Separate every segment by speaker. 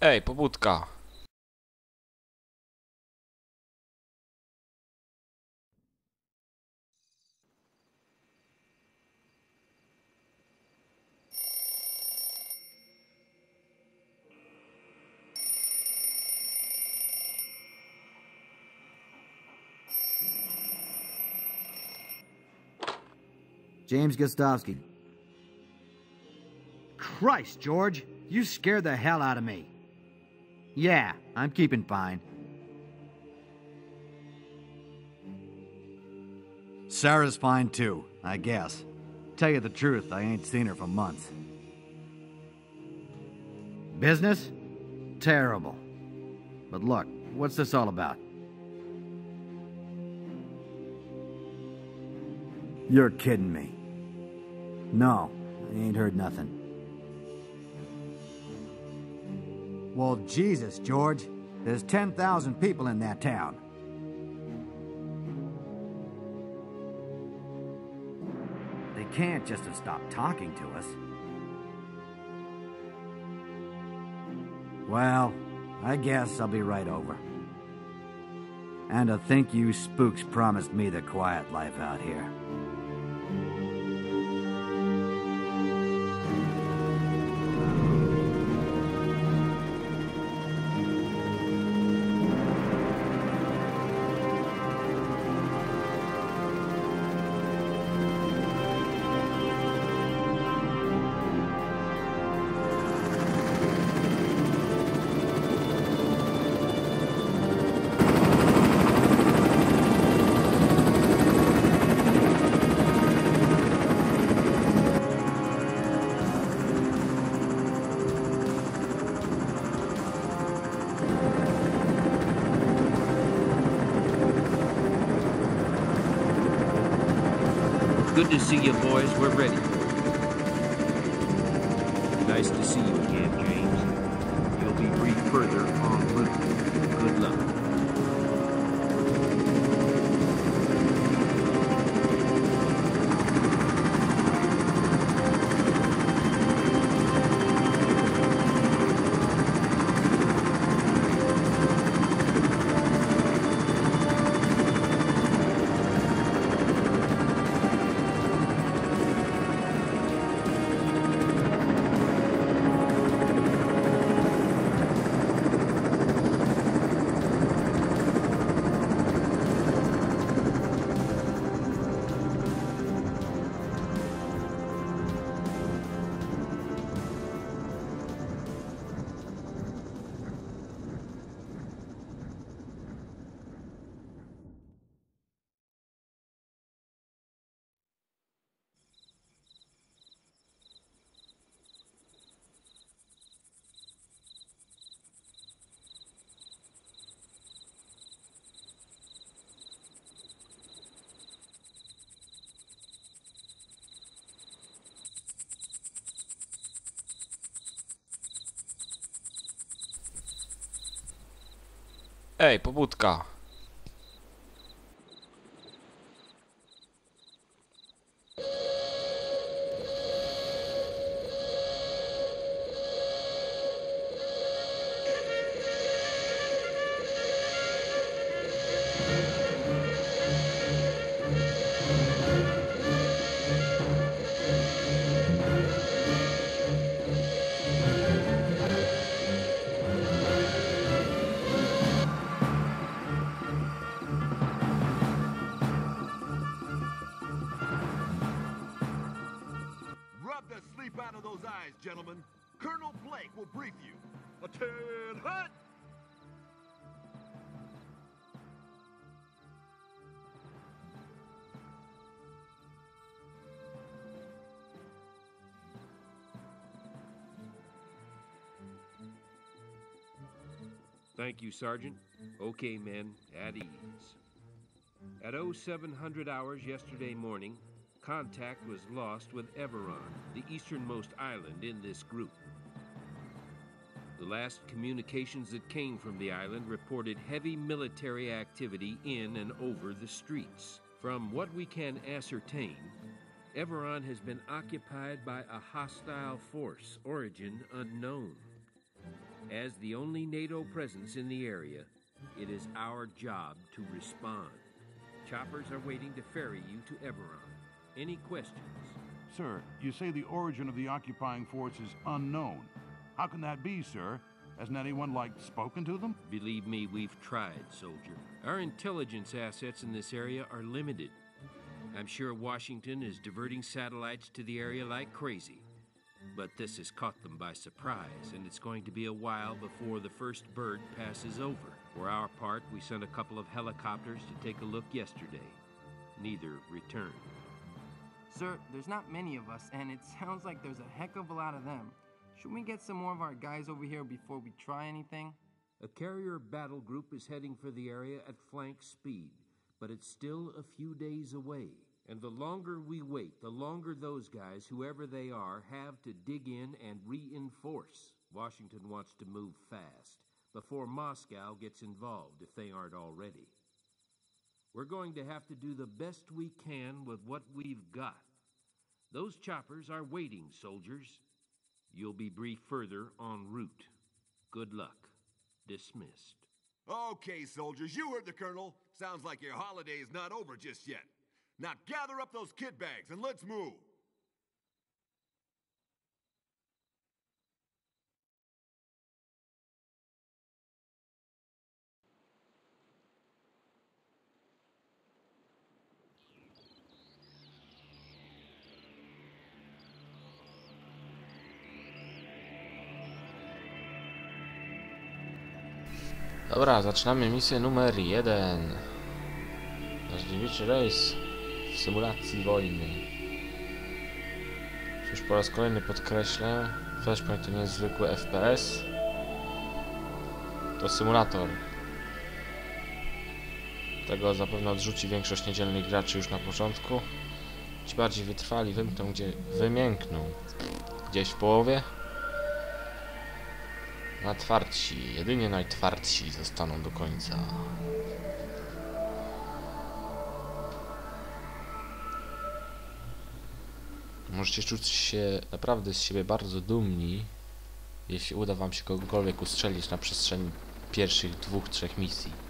Speaker 1: Ej, pobudka.
Speaker 2: James Gostowski. Christ, George, you scared the hell out of me. Yeah, I'm keeping fine. Sarah's fine too, I guess. Tell you the truth, I ain't seen her for months. Business? Terrible. But look, what's this all about? You're kidding me. No, I ain't heard nothing. Well, Jesus, George. There's 10,000 people in that town. They can't just have stopped talking to us. Well, I guess I'll be right over. And to think you spooks promised me the quiet life out here.
Speaker 3: Good to see you, boys. We're ready. Nice to see you again, James. You'll be briefed further
Speaker 1: Ej, pobudka.
Speaker 4: Gentlemen. Colonel Blake will brief you. Attend hut!
Speaker 3: Thank you, Sergeant. Okay, men, at ease. At 0700 hours yesterday morning, contact was lost with Everon, the easternmost island in this group. The last communications that came from the island reported heavy military activity in and over the streets. From what we can ascertain, Everon has been occupied by a hostile force, origin unknown. As the only NATO presence in the area, it is our job to respond. Choppers are waiting to ferry you to Everon. Any questions?
Speaker 5: Sir, you say the origin of the occupying force is unknown. How can that be, sir? Hasn't anyone, like, spoken to them?
Speaker 3: Believe me, we've tried, soldier. Our intelligence assets in this area are limited. I'm sure Washington is diverting satellites to the area like crazy. But this has caught them by surprise, and it's going to be a while before the first bird passes over. For our part, we sent a couple of helicopters to take a look yesterday. Neither returned.
Speaker 6: Sir, there's not many of us, and it sounds like there's a heck of a lot of them. Should we get some more of our guys over here before we try anything?
Speaker 3: A carrier battle group is heading for the area at flank speed, but it's still a few days away. And the longer we wait, the longer those guys, whoever they are, have to dig in and reinforce. Washington wants to move fast before Moscow gets involved if they aren't already. We're going to have to do the best we can with what we've got. Those choppers are waiting, soldiers. You'll be briefed further en route. Good luck. Dismissed.
Speaker 4: Okay, soldiers, you heard the colonel. Sounds like your holiday is not over just yet. Now gather up those kit bags and let's move.
Speaker 1: Dobra, zaczynamy misję numer jeden. Dziewiczy rejs w symulacji wojny. Już po raz kolejny podkreślę, Flashpoint to nie jest zwykły FPS. To symulator. Tego zapewne odrzuci większość niedzielnych graczy już na początku. Ci bardziej wytrwali wymkną gdzie wymiękną. Gdzieś w połowie. Natwarci, jedynie najtwardsi zostaną do końca. Możecie czuć się naprawdę z siebie bardzo dumni, jeśli uda wam się kogokolwiek ustrzelić na przestrzeni pierwszych dwóch, trzech misji.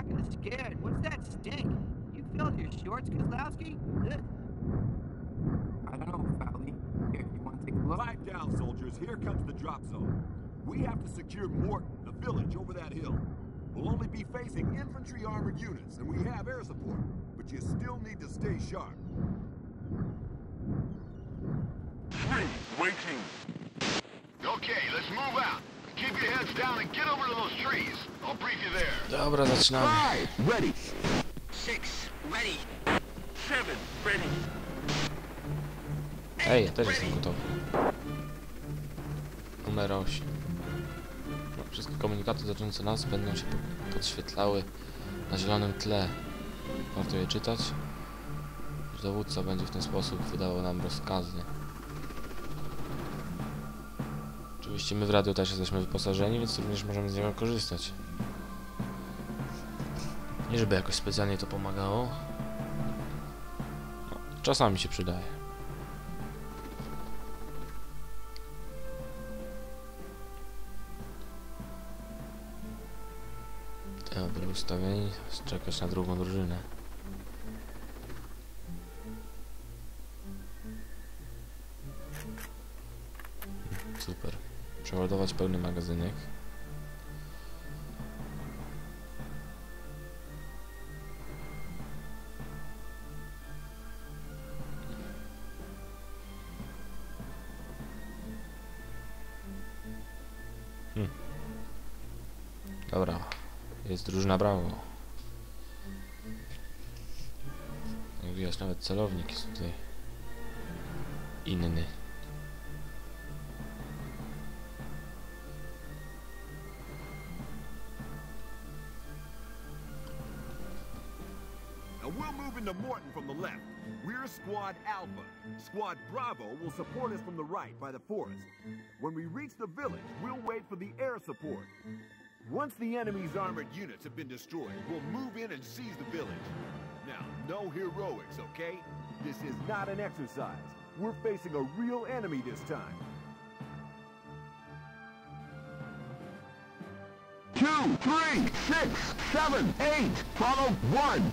Speaker 7: Talking of scared, what's that stink? You filled your shorts, Kozlowski? Ugh.
Speaker 6: I don't know, Fowley. Here, you want to take a look?
Speaker 4: Pipe down, soldiers. Here comes the drop zone. We have to secure Morton, the village over that hill. We'll only be facing infantry armored units, and we have air support. But you still need to stay sharp.
Speaker 1: Dobra, zaczynamy.
Speaker 8: ready.
Speaker 7: Six, ready.
Speaker 8: Seven, ready.
Speaker 1: Ej, ja też jestem gotowy. Numer 8. No, wszystkie komunikaty dotyczące nas będą się po- podświetlały na zielonym tle. Warto je czytać. Dowódca będzie w ten sposób wydawał nam rozkazy. Oczywiście my w radio też jesteśmy wyposażeni, więc również możemy z niego korzystać. Nie żeby jakoś specjalnie to pomagało. No, czasami się przydaje. Dobra, ustawieni. Czekać na drugą drużynę. Super. Przeładować pełny magazynek. Hmm. Dobra, jest drużyna brawo. Jak widać nawet celownik jest tutaj inny.
Speaker 4: We'll move into Morton from the left. We're Squad Alpha. Squad Bravo will support us from the right by the forest. When we reach the village, we'll wait for the air support. Once the enemy's armored units have been destroyed, we'll move in and seize the village. Now, no heroics, okay? This is not an exercise. We're facing a real enemy this time.
Speaker 8: Two, three, six, seven, eight. Follow one.